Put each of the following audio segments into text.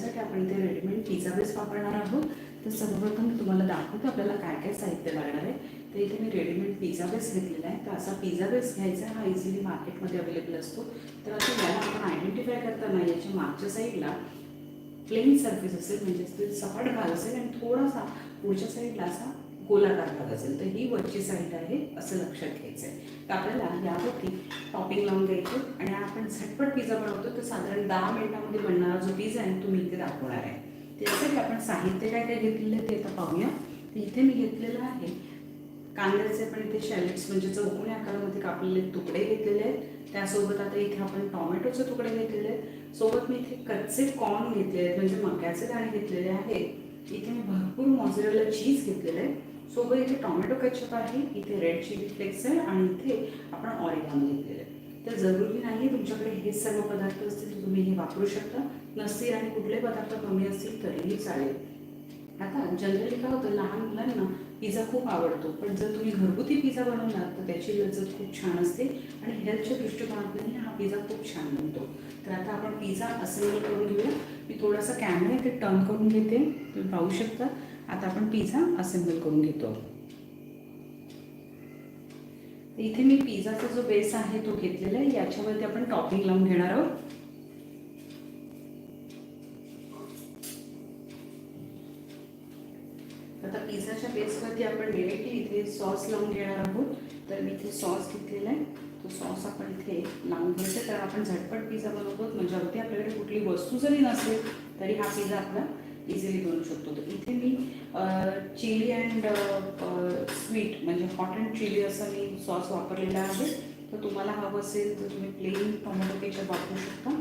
बनवण्यासाठी आपण इथे रेडीमेड पिझ्झा बेस वापरणार आहोत. तर सर्वप्रथम मी तुम्हाला दाखवते आपल्याला काय काय साहित्य लागणार आहे. तर इथे मी रेडीमेड पिझ्झा बेस घेतलेला आहे. तर असा पिझ्झा बेस घ्यायचा हा इझिली मार्केटमध्ये अवेलेबल असतो. तर आता याला आपण आयडेंटिफाय करताना याच्या मागच्या साईडला प्लेन सर्फेस असेल म्हणजे ते सपाट भाग असेल आणि थोडासा पुढच्या साईडला असा गोलाकार भाग असेल तर ही वरची साईड आहे असं लक्षात घ्यायचं आहे तर आपल्याला यावरती टॉपिंग लावून द्यायचं आणि आपण झटपट पिझ्झा बनवतो तर साधारण दहा मिनिटामध्ये बनणारा जो पिझ्झा आहे तो इथे दाखवणार आहे. त्यासाठी आपण साहित्य काय काय घेतलेलं आहे ते आता पाहूया. तर इथे मी घेतलेलं आहे कांद्याचे पण इथे शॅलेट्स म्हणजे चौकोनी आकारामध्ये कापलेले तुकडे घेतलेले आहेत. त्यासोबत आता इथे आपण टॉमॅटोचे तुकडे घेतलेले आहेत. सोबत मी इथे कच्चे कॉर्न घेतलेले आहेत म्हणजे मक्याचे दाणे घेतलेले आहेत. इथे मी भरपूर मॉझरेला चीज घेतलेलं आहे सोबत इथे टॉमॅटो कॅचअप आहे इथे रेड चिली फ्लेक्स आहे आणि इथे आपण ऑरिगानो घेतलेलं आहे. तर जरुरी नाही तुमच्याकडे हे सर्व पदार्थ असतील तर तुम्ही हे वापरू शकता. नसतील आणि कुठले पदार्थ कमी असतील तरीही चालेल. आता जनरली काय होतं लहान मुलांना पिझ्झा खूप आवडतो पण जर तुम्ही घरगुती पिझ्झा बनवलात तर त्याची लज्जत खूप छान असते आणि हेल्थच्या दृष्टिकोनातूनही हा पिझ्झा खूप छान बनतो. तर आता आपण पिझ्झा असेंबल करून घेऊया. मी थोडासा कॅमेरा इथे टर्न करून घेते. तुम्ही पाहू शकता. आता आपण पिझ्झा असेंबल करून घेतो. इथे मी पिझ्झाचा जो बेस आहे तो घेतलेला आहे. याच्यावरती आपण टॉपिंग लावून घेणार आहोत. आता पिझ्झाच्या बेसवरती आपण डिरेक्टली इथे सॉस लावून घेणार आहोत. तर मी इथे सॉस घेतलेला आहे. तो सॉस आपण इथे लावून घ्यायचा कारण आपण झटपट पिझ्झा बनवतो. म्हणजे अगदी आपल्याकडे कुठली वस्तू जरी नसेल तरी हा पिझ्झा आपला इझिली बनवू शकतो. तर इथे मी चिली अँड स्वीट म्हणजे हॉट अँड चिली असा मी सॉस वापरलेला आहे. तर तुम्हाला हवं असेल तर तुम्ही प्लेन टोमॅटो केचप वापरू शकता.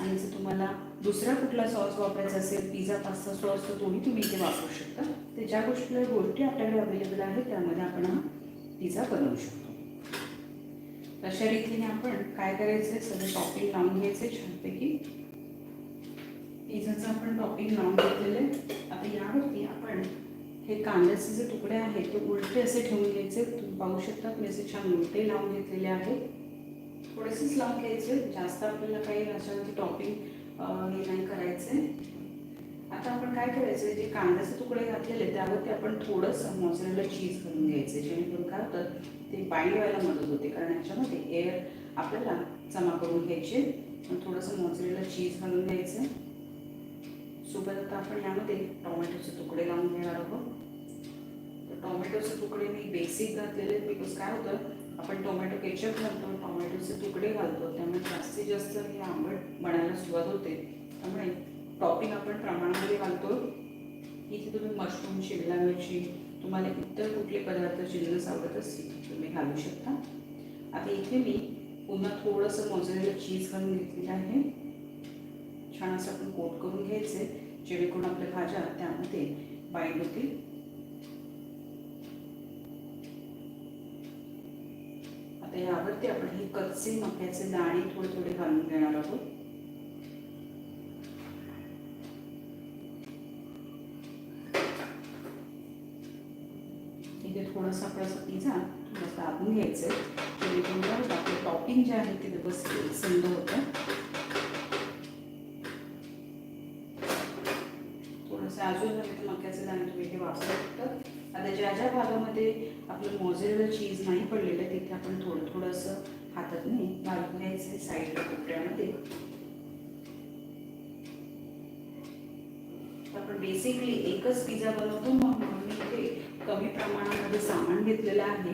आणि जर तुम्हाला दुसरा कुठला सॉस वापरायचा असेल पिझ्झा पास्ता सॉस तर तोही तुम्ही इथे वापरू शकता. तर ज्या गोष्टी गोष्टी आपल्याकडे अवेलेबल आहेत त्यामध्ये आपण हा पिझ्झा बनवू शकतो. तशा रीतीने आपण काय करायचं सगळं टॉपिंग लावून घ्यायचे छानपैकी. पिझ्झाचं आपण टॉपिंग लावून घेतलेलं आहे. आता यावरती आपण हे कांद्याचे जे तुकडे आहेत ते उलटे असे ठेवून घ्यायचे. तुम्ही पाहू शकता मी असे छान उलटे लावून घेतलेले आहेत. थोडेसेच लावून घ्यायचे. जास्त आपल्याला काही अशावरती टॉपिंग हे नाही करायचं आता आपण काय करायचं जे कांद्याचे तुकडे घातलेले त्यावरती आपण थोडंसं मोजरेला चीज घालून घ्यायचं. जेणेकरून काय होतं? ते बाइंड व्हायला मदत होते. कारण याच्यामध्ये एअर आपल्याला जमा करून घ्यायचे थोडंसं मोजरेला चीज घालून घ्यायचं. सोबत आता आपण यामध्ये टोमॅटोचे तुकडे लावून घेणार आहोत. तर टोमॅटोचे तुकडे मी बेसिक घातलेले बिकॉज काय होतं आपण टोमॅटो केचप घालतो टोमॅटोचे तुकडे घालतो त्यामुळे जास्तीत जास्त हे आंबट बनायला सुरुवात होते. त्यामुळे टॉपिंग आपण प्रमाणामध्ये घालतो. इथे तुम्ही मशरूम शिमला मिरची तुम्हाला इतर कुठले पदार्थ जिन्नस आवडत असतील तुम्ही घालू शकता. आता इथे मी पुन्हा थोडंसं मोजलेलं चीज घालून घेतलेलं आहे. छान असं आपण कोट करून घ्यायचे जेणेकरून आपल्या भाज्या त्यामध्ये बाईंड होतील. आता यावरती आपण हे कच्चे मक्याचे दाणे थोडे थोडे घालून घेणार आहोत. इथे थोडासा आपला असं थोडंसं दाबून घ्यायचं जेणेकरून आपलं टॉपिंग जे आहे ते व्यवस्थित संद होतं. अजून मक्याचं मक्याचे दाणे तुम्ही इथे वापरू शकता. आता ज्या ज्या भागामध्ये आपलं मोझरेला चीज नाही पडलेलं आहे तिथे आपण थोडं थोडंसं हातातने घालून घ्यायचं साईडला कोपऱ्यामध्ये. आपण बेसिकली एकच पिझ्झा बनवतो मग म्हणून मी इथे कमी प्रमाणामध्ये सामान घेतलेलं आहे.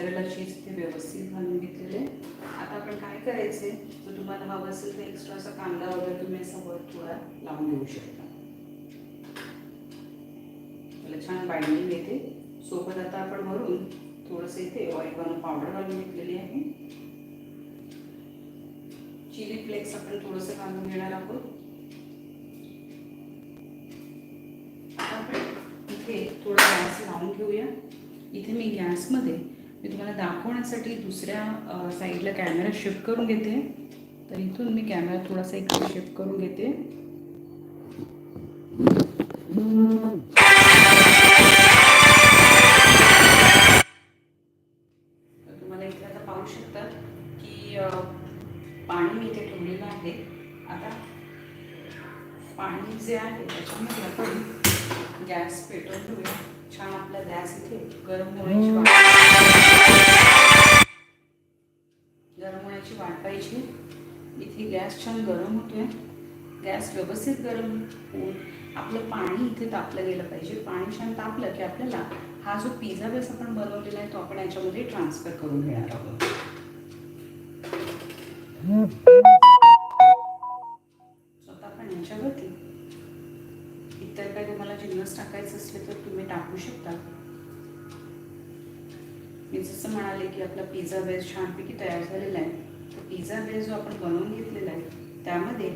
मोजरेला चीज ते व्यवस्थित घालून घेतलेले. आता आपण काय करायचे? जर तुम्हाला हवं असेल तर एक्स्ट्रा असा कांदा वगैरे तुम्ही असा वर थोडा लावून घेऊ शकता. त्याला छान बाइंडिंग येते. सोबत आता आपण वरून थोडंसं इथे ऑरिगॉनो पावडर घालून घेतलेली आहे. चिली फ्लेक्स आपण थोडंसं घालून घेणार आहोत. आपण इथे थोडा गॅस लावून घेऊया. इथे मी गॅसमध्ये मी तुम्हाला दाखवण्यासाठी दुसऱ्या साईडला कॅमेरा शिफ्ट करून घेते. तर इथून मी कॅमेरा थोडासा इकडे शिफ्ट करून घेते. तुम्हाला इथे आता पाहू शकतात की पाणी मी इथे ठेवलेलं आहे. आता पाणी जे आहे त्याच्यामध्ये आपण गॅस पेटवून ठेवूया छान आपला गॅस इथे गरम होण्याची वाट गरम होण्याची वाट पाहिजे इथे गॅस छान गरम होतोय. गॅस व्यवस्थित गरम होऊन आपलं पाणी इथे तापलं गेलं पाहिजे. पाणी छान तापलं की आपल्याला हा जो पिझ्झा बेस आपण बनवलेला आहे तो आपण याच्यामध्ये ट्रान्सफर करून घेणार आहोत. मी जसं म्हणाले की आपला पिझ्झा बेस छानपैकी तयार झालेला आहे. तर पिझ्झा बेस जो आपण बनवून घेतलेला आहे त्यामध्ये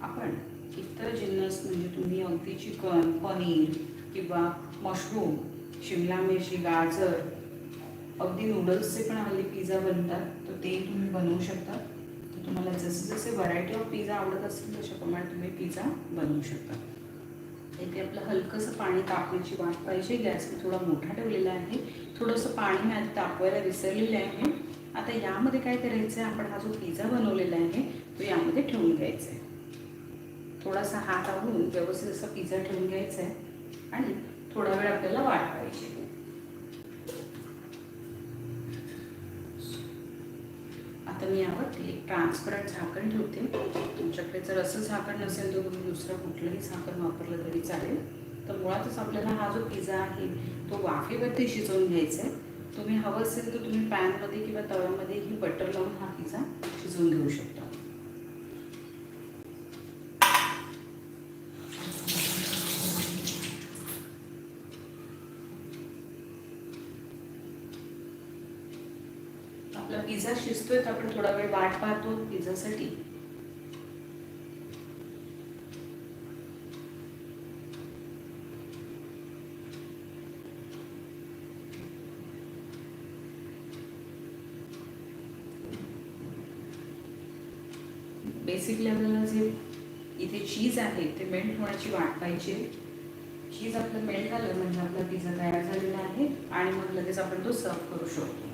आपण इतर जिन्नस म्हणजे तुम्ही अगदी चिकन पनीर किंवा मशरूम शिमला मिरची गाजर अगदी नूडल्सचे पण हल्ली पिझ्झा बनतात. तर ते तुम्ही बनवू शकता. तर तुम्हाला जसे जसे व्हरायटी ऑफ पिझ्झा आवडत असतील तशाप्रमाणे तुम्ही पिझ्झा बनवू शकता. इथे आपलं हलकंसं पाणी तापण्याची वाट पाहिजे. गॅस मी थोडा मोठा ठेवलेला आहे. थोडंसं पाणी मी आधी तापवायला विसरलेलं आहे. आता यामध्ये काय करायचं आहे? आपण हा जो पिझ्झा बनवलेला आहे तो यामध्ये ठेवून घ्यायचा आहे. थोडासा हात आवडून व्यवस्थित असा पिझ्झा ठेवून घ्यायचा आहे. आणि थोडा वेळ आपल्याला वाट पाहिजे आता मी यावरती एक ट्रान्सपरंट झाकण ठेवते. तुमच्याकडे जर असं झाकण नसेल तर तुम्ही दुसरं कुठलंही झाकण वापरलं तरी चालेल. तर मुळातच आपल्याला हा जो पिझ्झा आहे तो वाफेवरती शिजवून घ्यायचा आहे तुम्ही हवं असेल तर तुम्ही पॅनमध्ये किंवा तव्यामध्ये ही बटर लावून हा पिझ्झा शिजवून घेऊ शकता. आपला पिझ्झा शिजतोय तर आपण थोडा वेळ वाट पाहतो पिझ्झासाठी. बेसिकली आपल्याला जे इथे चीज आहे ते मेल्ट होण्याची वाट पाहिजे. चीज आपलं मेल्ट झालं म्हणजे आपला पिझ्झा तयार झालेला आहे आणि मग लगेच आपण तो सर्व करू शकतो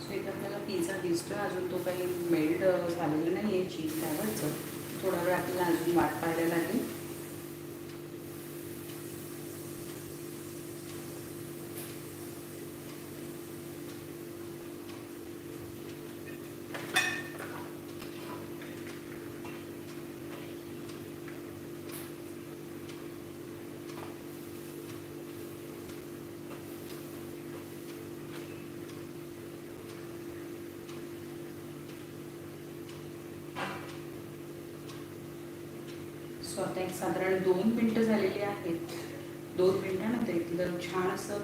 सो इथे आपल्याला पिझ्झा दिसतोय अजून तो काही मेल्ट झालेला नाही आहे चीज त्यावरचं. थोडा वेळ आपल्याला अजून वाट पाहायला लागेल. सो आता एक साधारण दोन मिनटं झालेली आहेत. दोन मिनटानंतर इथलं छान असं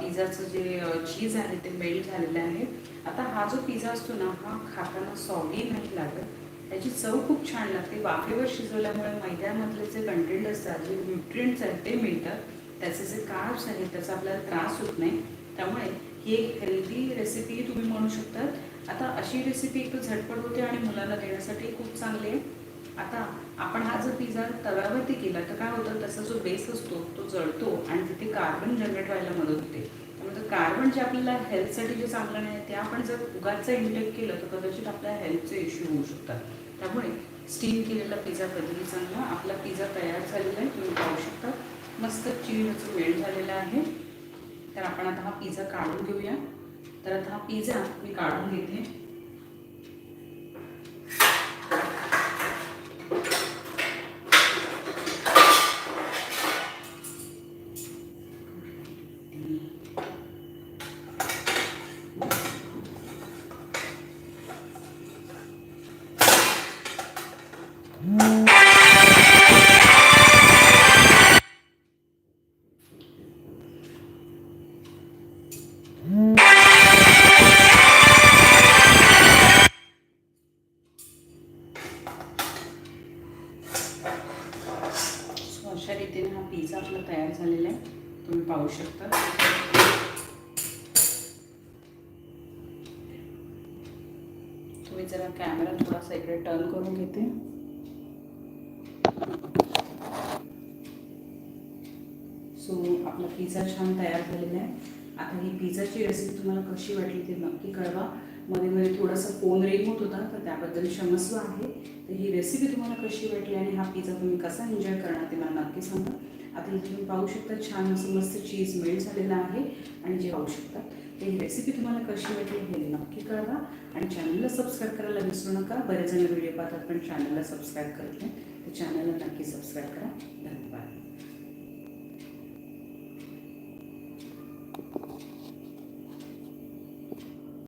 पिझ्झाचं जे चीज आहे ते मेल्ट झालेलं आहे. आता हा जो पिझ्झा असतो ना हा खाताना सॉगी नाही लागत. त्याची चव खूप छान लागते. वाफेवर शिजवल्यामुळे मैद्यामधले जे कंटेंट असतात जे न्यूट्रिएंट्स आहेत ते मिळतात. त्याचे जे कार्ब्स आहेत त्याचा आपल्याला त्रास होत नाही. त्यामुळे ही एक हेल्दी रेसिपी तुम्ही म्हणू शकतात. आता अशी रेसिपी एक झटपट होते आणि मुलांना देण्यासाठी खूप चांगली आहे. आता आपण हा जर पिझ्झा तव्यावरती केला तर काय होतं तसा जो बेस असतो तो जळतो आणि तिथे कार्बन जनरेट व्हायला मदत होते. त्यामुळे कार्बन जे आपल्याला हेल्थसाठी जे चांगलं नाही ते आपण जर उगाचं इंटेक केलं तर कदाचित आपल्या हेल्थचे इश्यू होऊ शकतात. त्यामुळे स्टीम केलेला पिझ्झा कधीही चांगला आपला पिझ्झा तयार झालेला आहे तुम्ही पाहू शकता. मस्त चीजचं मेल्ट झालेला आहे. तर आपण आता हा पिझ्झा काढून घेऊया. तर आता हा पिझ्झा मी काढून घेते. कॅमेरा थोडासा इकडे टर्न करून घेते. सो आपला पिझ्झा छान तयार झालेला आहे. आता ही पिझ्झाची रेसिपी तुम्हाला कशी वाटली ते नक्की कळवा. मध्ये मध्ये थोडासा फोन रिंग होत होता तर त्याबद्दल क्षमस्व आहे. तर ही रेसिपी तुम्हाला कशी वाटली आणि हा पिझ्झा तुम्ही कसा एन्जॉय करणार ते मला नक्की सांगा. आता इथे तुम्ही पाहू शकता छान असं मस्त चीज मेल्ट झालेला आहे. आणि जे पाहू शकता तर ही रेसिपी तुम्हाला कशी वाटली हे नक्की कळवा. आणि चॅनलला सबस्क्राईब करायला विसरू नका. बरेच जण व्हिडिओ पाहतात पण चॅनलला सबस्क्राईब करत नाही. तर चॅनलला नक्की सबस्क्राईब करा. धन्यवाद.